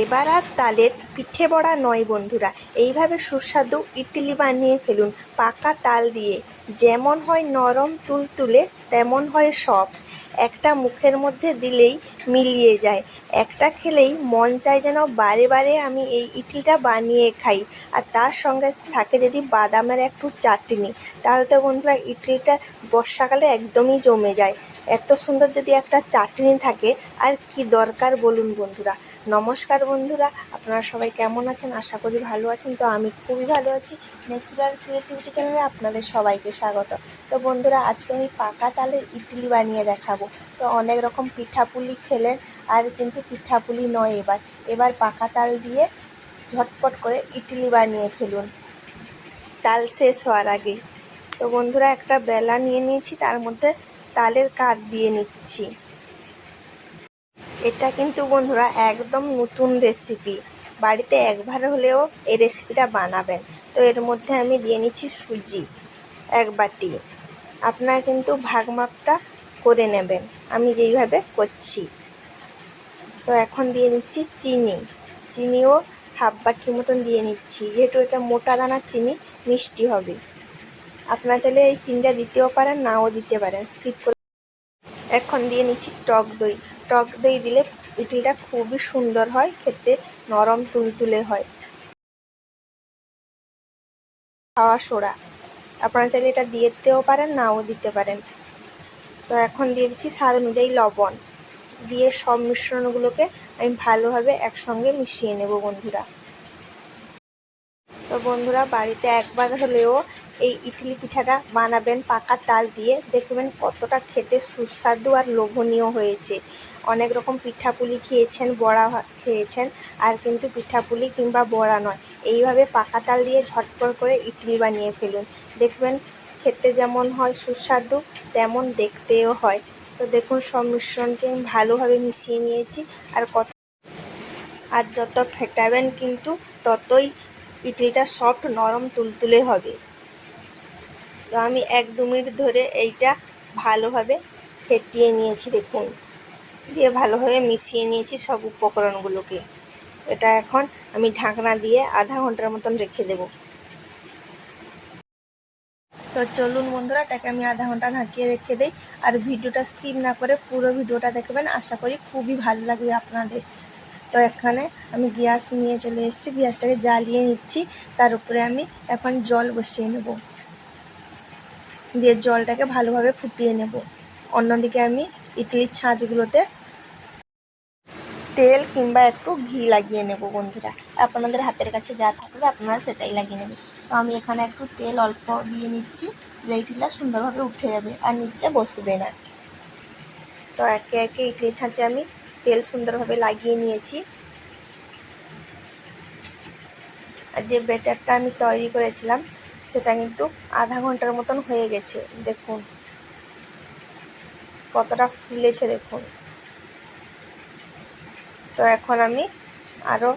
এবার আর তালের পিঠে বড়া নয় বন্ধুরা। এইভাবে সুস্বাদু ইডলি বানিয়ে ফেলুন পাকা তাল দিয়ে। যেমন হয় নরম তুলতুলে তেমন হয় সফট। একটা মুখের মধ্যে দিলেই মিলিয়ে যায়। একটা খেলেই মন চায় যেন বারে বারে আমি এই ইডলিটা বানিয়ে খাই। আর তার সঙ্গে থাকে যদি বাদামের একটু চাটনি। তাহলে তো বন্ধুরা ইডলিটা বর্ষাকালে একদমই জমে যায়। এত সুন্দর যদি একটা চাটনি থাকে, আর কি দরকার বলুন বন্ধুরা? নমস্কার বন্ধুরা, আপনারা সবাই কেমন আছেন? আশা করি ভালো আছেন। তো আমি খুবই ভালো আছি। ন্যাচুরাল ক্রিয়েটিভিটি চ্যানেলে আপনাদের সবাইকে স্বাগত। তো বন্ধুরা, আজকে আমি পাকা তালের ইডলি বানিয়ে দেখাবো। তো অনেক রকম পিঠাপুলি খেলেন, আর কিন্তু পিঠাপুলি নয় এবার। এবার পাকা তাল দিয়ে ঝটপট করে ইডলি বানিয়ে ফেলুন। তাল শেষ হওয়ার আগেই। তো বন্ধুরা, একটা বেলা নিয়ে নিয়েছি, তার মধ্যে তালের কাঠ দিয়ে নিচ্ছি। এটা কিন্তু বন্ধুরা একদম নতুন রেসিপি বাড়িতে একবার হলেও এই রেসিপিটা বানাবেন। তো এর মধ্যে আমি দিয়ে নিচ্ছি সুজি এক বাটি। আপনারা কিন্তু ভাগ মাপটা করে নেবেন। আমি যেইভাবে করছি। তো এখন দিয়ে নিচ্ছি চিনি। চিনিও হাফ বাটির মতন দিয়ে নিচ্ছি। যেহেতু এটা মোটা দানা চিনি, মিষ্টি হবে। আপনারা চাইলে এই চিনিটা দিতেও পারেন, নাও দিতে পারেন। স্কিপ করে এখন দিয়ে নিচ্ছি টক দই। টক দই দিলে ইডলিটা খুবই সুন্দর হয়, খেতে নরম তুলতুলে হয়। খাওয়া সোড়া। আপনারা চাইলে এটা দিতেও পারেন, নাও দিতে পারেন। তো এখন দিয়ে দিচ্ছি স্বাদ অনুযায়ী লবণ। দিয়ে সব মিশ্রণগুলোকে আমি ভালোভাবে একসঙ্গে মিশিয়ে নেব বন্ধুরা। তো বন্ধুরা, বাড়িতে একবার হলেও এই ইডলি পিঠাটা বানাবেন পাকা তাল দিয়ে। দেখবেন কতটা খেতে সুস্বাদু আর লোভনীয় হয়েছে। অনেক রকম পিঠাপুলি খেয়েছেন, বড়া খেয়েছেন, আর কিন্তু পিঠাপুলি কিংবা বড়া নয়। এইভাবে পাকা তাল দিয়ে ঝটপট করে ইডলি বানিয়ে ফেলুন। দেখবেন খেতে যেমন হয় সুস্বাদু, তেমন দেখতেও হয়। তো দেখুন, সব মিশ্রণকে আমি ভালোভাবে মিশিয়ে নিয়েছি। আর কত আর যত ফেটাবেন কিন্তু ততই ইডলিটা সফট, নরম, তুলতুলে হবে। তো আমি এক দু মিনিট ধরে এইটা ভালোভাবে ফেটিয়ে নিয়েছি, দেখুন। দিয়ে ভালোভাবে মিশিয়ে নিয়েছি সব উপকরণগুলোকে। এটা এখন আমি ঢাকনা দিয়ে আধা ঘণ্টার মতন রেখে দেব। তো চলুন বন্ধুরা, এটাকে আমি আধা ঘণ্টা ঢাকিয়ে রেখে দিই। আর ভিডিওটা স্কিপ না করে পুরো ভিডিওটা দেখবেন। আশা করি খুবই ভালো লাগবে আপনাদের। তো এখানে আমি গ্যাস নিয়ে চলে এসেছি। গ্যাসটাকে জ্বালিয়ে নিচ্ছি। তার উপরে আমি এখন জল বসিয়ে নেব। দিয়ে জলটাকে ভালোভাবে ফুটিয়ে নেব। অন্যদিকে আমি ইডলির ছাঁচগুলোতে তেল কিংবা একটু ঘি লাগিয়ে নেব বন্ধুরা। আপনাদের হাতের কাছে যা থাকবে আপনারা সেটাই লাগিয়ে নেবেন। তো আমি এখানে একটু তেল অল্প দিয়ে নিচ্ছি যে ইডলিটা সুন্দরভাবে উঠে যাবে আর নিচে বসবে না। তো একে একে ইডলি ছাঁচে আমি তেল সুন্দরভাবে লাগিয়ে নিয়েছি। আর যে ব্যাটারটা আমি তৈরি করেছিলাম সেটা কিন্তু আধা ঘণ্টার মতন হয়ে গেছে, দেখুন। কতটা ফুলেছে, দেখুন। তো এখন আমি আরও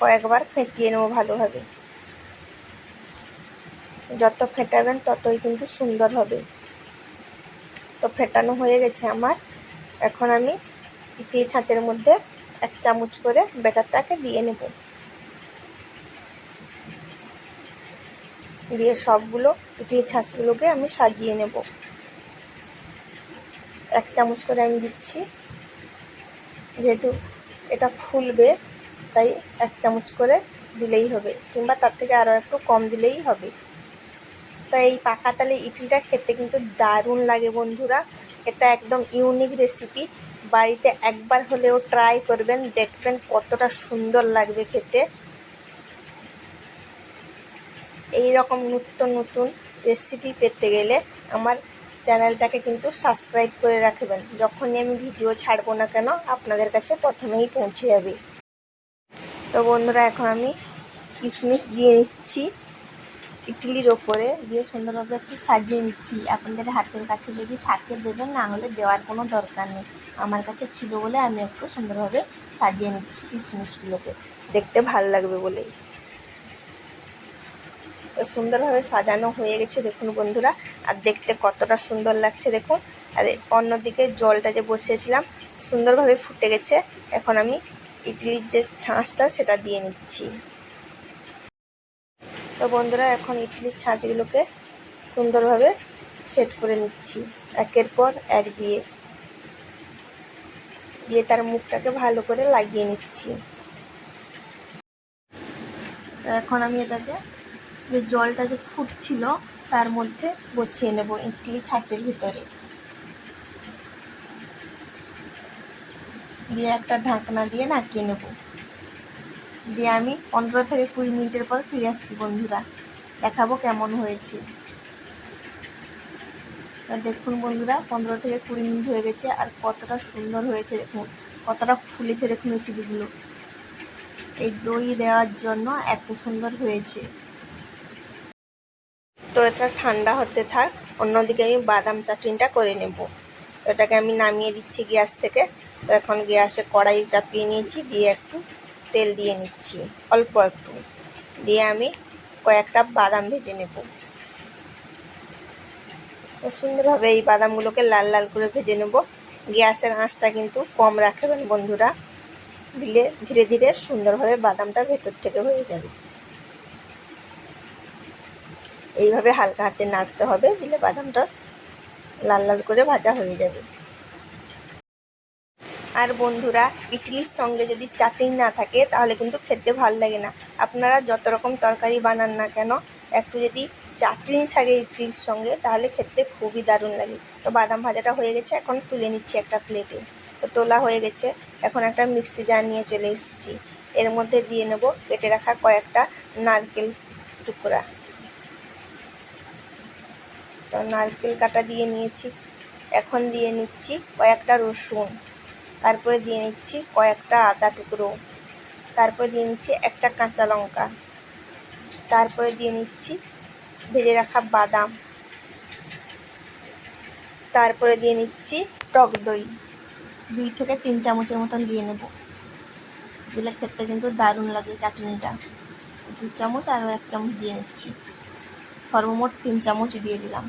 কয়েকবার ফেটিয়ে নেব ভালোভাবে। যত ফেটাবেন ততই কিন্তু সুন্দর হবে। তো ফেটানো হয়ে গেছে আমার। এখন আমি ইডলি ছাঁচের মধ্যে এক চামচ করে ব্যাটারটাকে দিয়ে নেব। দিয়ে সবগুলো ইডলি ছাঁচগুলোকে আমি সাজিয়ে নেব। এক চামচ করে আমি দিচ্ছি। যেহেতু এটা ফুলবে, তাই এক চামচ করে দিলেই হবে, কিংবা তার থেকে আরও একটু কম দিলেই হবে। তাই এই পাকা তালে ইডলিটা খেতে কিন্তু দারুণ লাগে বন্ধুরা। এটা একদম ইউনিক রেসিপি বাড়িতে একবার হলেও ট্রাই করবেন, দেখবেন কতটা সুন্দর লাগবে খেতে। এই রকম নিত্য নতুন রেসিপি পেতে গেলে আমার চ্যানেলটাকে কিন্তু সাবস্ক্রাইব করে রাখবেন। যখনই আমি ভিডিও ছাড়বো না কেন, আপনাদের কাছে প্রথমেই পৌঁছে যাবে। তো বন্ধুরা, এখন আমি কিশমিশ দিয়ে নিচ্ছি। ইডলির ওপরে দিয়ে সুন্দরভাবে একটু সাজিয়ে নিচ্ছি। আপনাদের হাতের কাছে যদি থাকে দেবেন, না হলে দেওয়ার কোনো দরকার নেই। আমার কাছে ছিল বলে আমি একটু সুন্দরভাবে সাজিয়ে নিচ্ছি কিশমিশগুলোকে। দেখতে ভালো লাগবে বলেই। তো সুন্দরভাবে সাজানো হয়ে গেছে, দেখুন বন্ধুরা। আর দেখতে কতটা সুন্দর লাগছে, দেখুন। আর অন্যদিকে জলটা যে বসিয়েছিলাম, সুন্দরভাবে ফুটে গেছে। এখন আমি ইডলির যে ছাঁচটা, সেটা দিয়ে নিচ্ছি। তো বন্ধুরা, এখন ইডলির ছাঁচগুলোকে সুন্দরভাবে সেট করে নিচ্ছি, একের পর এক দিয়ে। দিয়ে তার মুখটাকে ভালো করে লাগিয়ে নিচ্ছি। এখন আমি এটাকে যে জলটা যে ফুটছিল তার মধ্যে বসিয়ে নেব একটি ছাঁচের ভিতরে। দিয়ে একটা ঢাকনা দিয়ে ঢাকিয়ে নেব। দিয়ে আমি পনেরো থেকে কুড়ি মিনিটের পর ফিরে আসছি, বন্ধুরা। দেখাবো কেমন হয়েছে। দেখুন বন্ধুরা, পনেরো থেকে কুড়ি মিনিট হয়ে গেছে আর কতটা সুন্দর হয়েছে দেখুন, কতটা ফুলেছে দেখুন ইডলিগুলো এই দই দেওয়ার জন্য এত সুন্দর হয়েছে। তো এটা ঠান্ডা হতে থাক, অন্যদিকে আমি বাদাম চাটনিটা করে নেব। এটাকে আমি নামিয়ে দিচ্ছি গ্যাস থেকে। তো এখন গ্যাসে কড়াই চাপিয়ে নিয়েছি, দিয়ে একটু তেল দিয়ে নিচ্ছি, অল্প একটু। দিয়ে আমি কয়েকটা বাদাম ভেজে নেব। সুন্দরভাবে এই বাদামগুলোকে লাল লাল করে ভেজে নেব। গ্যাসের আঁচটা কিন্তু কম রাখবেন বন্ধুরা। দিলে ধীরে ধীরে সুন্দরভাবে বাদামটা ভেতর থেকে হয়ে যাবে। এইভাবে হালকা হাতে নাড়তে হবে, দিলে বাদামটা লাল লাল করে ভাজা হয়ে যাবে। আর বন্ধুরা, ইডলির সঙ্গে যদি চাটনি না থাকে, তাহলে কিন্তু খেতে ভালো লাগে না। আপনারা যত রকম তরকারি বানান না কেন, একটু যদি চাটনি থাকে ইডলির সঙ্গে, তাহলে খেতে খুবই দারুণ লাগে। তো বাদাম ভাজাটা হয়ে গেছে, এখন তুলে নিচ্ছি একটা প্লেটে। তো তোলা হয়ে গেছে, এখন একটা মিক্সি জার নিয়ে চলে এসেছি। এর মধ্যে দিয়ে নেব, কেটে রাখা কয়েকটা নারকেল টুকরা। তো নারকেল কাটা দিয়ে নিয়েছি। এখন দিয়ে নিচ্ছি কয়েকটা রসুন, তারপরে দিয়ে নিচ্ছি কয়েকটা আদা টুকরো, তারপরে দিয়ে নিচ্ছি একটা কাঁচা লঙ্কা, তারপরে দিয়ে নিচ্ছি ভেজে রাখা বাদাম, তারপরে দিয়ে নিচ্ছি টক দই। দুই থেকে তিন চামচের মতন দিয়ে নেব। দিলে খেতে কিন্তু দারুণ লাগে চাটনিটা। দু চামচ আর এক চামচ দিয়ে নিচ্ছি। সর্বমোট তিন চামচ দিয়ে দিলাম।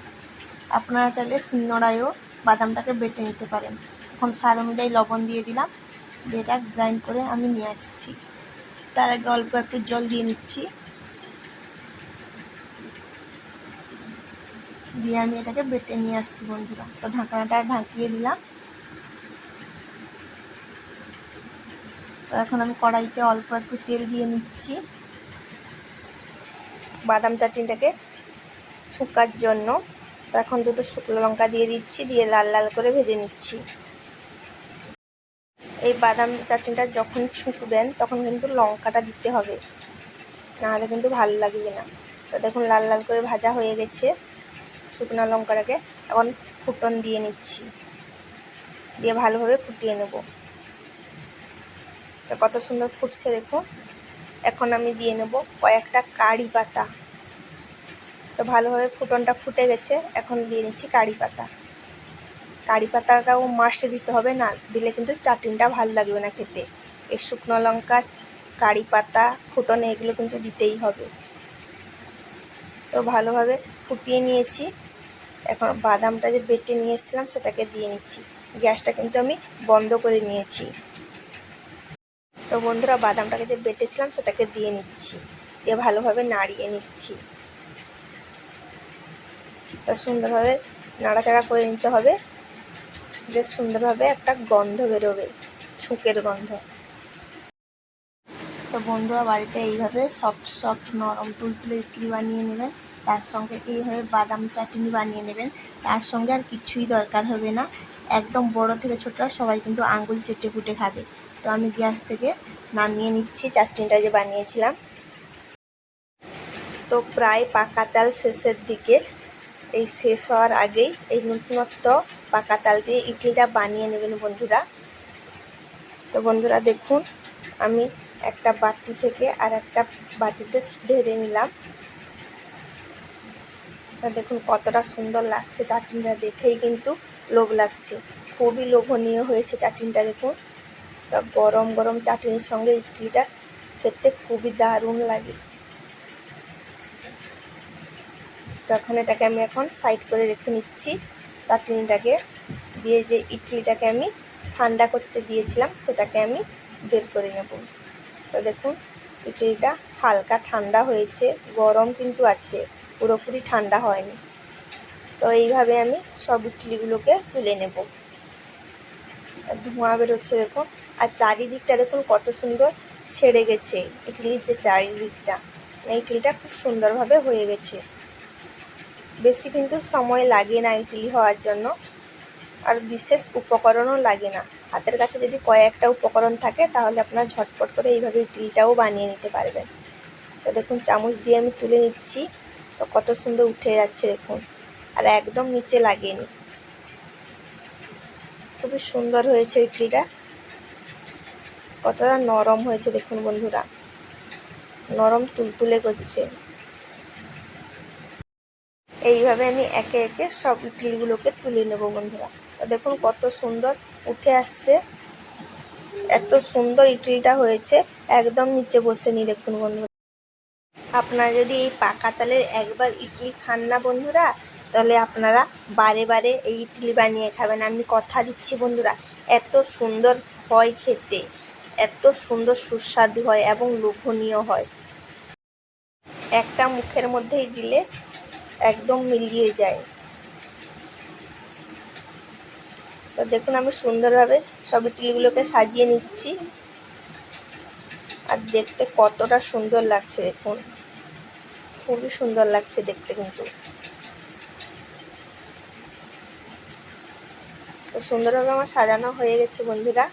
আপনারা চাইলে শিলনোড়ায়ও বাদামটাকে বেটে নিতে পারেন। এখন স্বাদ অনুযায়ী লবণ দিয়ে দিলাম। দিয়ে এটা গ্রাইন্ড করে আমি নিয়ে আসছি। তার আগে অল্প একটু জল দিয়ে নিচ্ছি। দিয়ে আমি এটাকে বেটে নিয়ে আসছি বন্ধুরা। তো ঢাকনাটা ঢাকিয়ে দিলাম। তো এখন আমি কড়াইতে অল্প একটু তেল দিয়ে নিচ্ছি। বাদাম চাটনিটাকে শুকার জন্য। তো এখন দুটো শুকনো লঙ্কা দিয়ে দিচ্ছি, দিয়ে লাল লাল করে ভেজে নিচ্ছি। এই বাদাম চাটনিটা যখন ছুঁকবেন তখন কিন্তু লঙ্কাটা দিতে হবে। নাহলে কিন্তু ভালো লাগবে না। তো দেখুন, লাল লাল করে ভাজা হয়ে গেছে শুকনো লঙ্কাটাকে। এখন ফুটন দিয়ে নিচ্ছি। দিয়ে ভালোভাবে ফুটিয়ে নেব। তো কত সুন্দর ফুটছে, দেখুন। এখন আমি দিয়ে নেব কয়েকটা কারি পাতা। তো ভালোভাবে ফুটনটা ফুটে গেছে। এখন দিয়ে নিচ্ছি কারি পাতা। কারি পাতাটাও মাস্টে দিতে হবে না, দিলে কিন্তু চাটনিটা ভালো লাগবে না খেতে। এই শুকনো লঙ্কা, কারি পাতা, ফুটনে এগুলো কিন্তু দিতেই হবে। তো ভালোভাবে ফুটিয়ে নিয়েছি। এখন বাদামটা যে বেটে নিয়ে এসেছিলাম সেটাকে দিয়ে নিচ্ছি। গ্যাসটা কিন্তু আমি বন্ধ করে নিয়েছি। তো বন্ধুরা, বাদামটাকে যে বেটেছিলাম সেটাকে দিয়ে নিচ্ছি। দিয়ে ভালোভাবে নাড়িয়ে নিচ্ছি। তো সুন্দরভাবে নাড়াচাড়া করে নিতে হবে। বেশ সুন্দরভাবে একটা গন্ধ বেরোবে, ছুঁকের গন্ধ। তো বন্ধুরা, বাড়িতে এইভাবে সফট সফট নরম তুলতুলে ইডলি বানিয়ে নেবেন। তার সঙ্গে এইভাবে বাদাম চাটনি বানিয়ে নেবেন। তার সঙ্গে আর কিছুই দরকার হবে না। একদম বড় থেকে ছোটরা সবাই কিন্তু আঙ্গুল চেটে ফুটে খাবে। তো আমি গ্যাস থেকে নামিয়ে নিচ্ছি, চাটনিটা যে বানিয়েছিলাম। তো প্রায় পাকা তাল শেষের দিকে এই শেষ হওয়ার আগেই এই নতুনত্ব পাকা তাল দিয়ে ইডলিটা বানিয়ে নেবেন বন্ধুরা। তো বন্ধুরা দেখুন, আমি একটা বাটি থেকে আর একটা বাটিতে ঢেলে নিলাম। দেখুন কতটা সুন্দর লাগছে চাটনিটা দেখেই কিন্তু লোভ লাগছে। খুবই লোভনীয় হয়েছে চাটনিটা দেখুন। গরম গরম চাটনির সঙ্গে ইডলিটা খেতে খুবই দারুণ লাগে। তখন এটাকে আমি এখন সাইড করে রেখে নিচ্ছি। চাটনিটাকে দিয়ে যে ইডলিটাকে আমি ঠান্ডা করতে দিয়েছিলাম, সেটাকে আমি বের করে নেব। তো দেখুন, ইডলিটা হালকা ঠান্ডা হয়েছে, গরম কিন্তু আছে, পুরোপুরি ঠান্ডা হয়নি। তো এইভাবে আমি সব ইডলিগুলোকে তুলে নেব। ধোঁয়া বেরোচ্ছে দেখুন, আর চারিদিকটা দেখুন কত সুন্দর ছেড়ে গেছে, ইডলির যে চারিদিকটা। এই ইডলিটা খুব সুন্দরভাবে হয়ে গেছে। বেশি কিন্তু সময় লাগে না ইডলি হওয়ার জন্য। আর বিশেষ উপকরণও লাগে না। হাতের কাছে যদি কয়েকটা উপকরণ থাকে, তাহলে আপনার ঝটপট করে এইভাবে ইডলিটাও বানিয়ে নিতে পারবেন। তো দেখুন, চামচ দিয়ে আমি তুলে নিচ্ছি। তো কত সুন্দর উঠে যাচ্ছে দেখুন। আর একদম নিচে লাগেনি। খুবই সুন্দর হয়েছে ইডলিটা। কতটা নরম হয়েছে দেখুন বন্ধুরা। নরম তুলতুলে করছে। এইভাবে আমি একে একে সব ইডলিগুলোকে তুলে নেব বন্ধুরা। তো দেখুন কত সুন্দর উঠে আসছে। এত সুন্দর ইডলিটা হয়েছে। একদম নিচে বসে নি দেখুন বন্ধুরা। আপনারা যদি এই পাকা তালের একবার ইডলি খান না বন্ধুরা, তাহলে আপনারা বারে বারে এই ইডলি বানিয়ে খাবেন। আমি কথা দিচ্ছি বন্ধুরা, এত সুন্দর হয় খেতে, এত সুন্দর সুস্বাদু হয় এবং লোভনীয় হয়। একটা মুখের মধ্যেই দিলে একদম মিলিয়ে যায়। তো দেখুন আমি সুন্দরভাবে সব ইডলিগুলোকে সাজিয়ে নিচ্ছি। আর দেখতে কতটা সুন্দর লাগছে দেখুন। খুবই সুন্দর লাগছে দেখতে কিন্তু। তো সুন্দরভাবে আমার সাজানো হয়ে গেছে বন্ধুরা।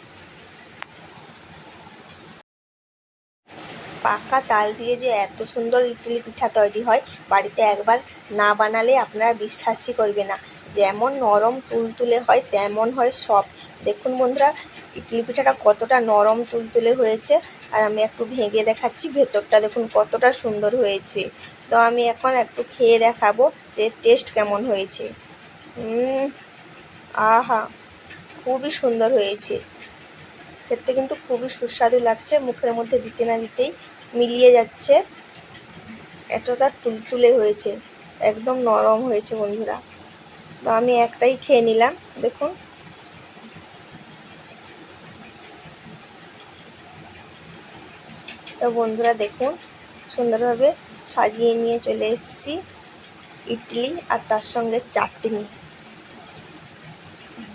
পাকা তাল দিয়ে যে এত সুন্দর ইডলি পিঠা তৈরি হয়, বাড়িতে একবার না বানালে আপনারা বিশ্বাসই করবে না। যেমন নরম তুলতুলে হয়, তেমন হয় সব। দেখুন বন্ধুরা, ইডলি পিঠাটা কতটা নরম তুলতুলে হয়েছে, আর আমি একটু ভেঙে দেখাচ্ছি, ভেতরটা দেখুন কতটা সুন্দর হয়েছে। তো আমি এখন একটু খেয়ে দেখাবো যে টেস্ট কেমন হয়েছে। আহা, খুবই সুন্দর হয়েছে। খেতে কিন্তু খুবই সুস্বাদু লাগছে, মুখের মধ্যে দিতে না দিতেই মিলিয়ে যাচ্ছে। এতটা তুলতুলে হয়েছে। একদম নরম হয়েছে বন্ধুরা। তো আমি একটাই খেয়ে নিলাম, দেখুন। তো বন্ধুরা দেখুন, সুন্দরভাবে সাজিয়ে নিয়ে চলে এসেছি ইডলি আর তার সঙ্গে চাটনি।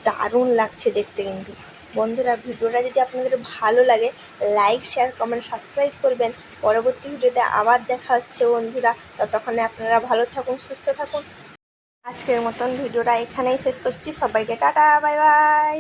দারুণ লাগছে দেখতে কিন্তু। বন্ধুরা, ভিডিওটা যদি আপনাদের ভালো লাগে লাইক শেয়ার কমেন্ট সাবস্ক্রাইব করবেন। পরবর্তী ভিডিওতে আবার দেখা হচ্ছে বন্ধুরা। ততক্ষণে আপনারা ভালো থাকুন, সুস্থ থাকুন। আজকের মতন ভিডিওটা এখানেই শেষ করছি। সবাইকে টাটা বাই বাই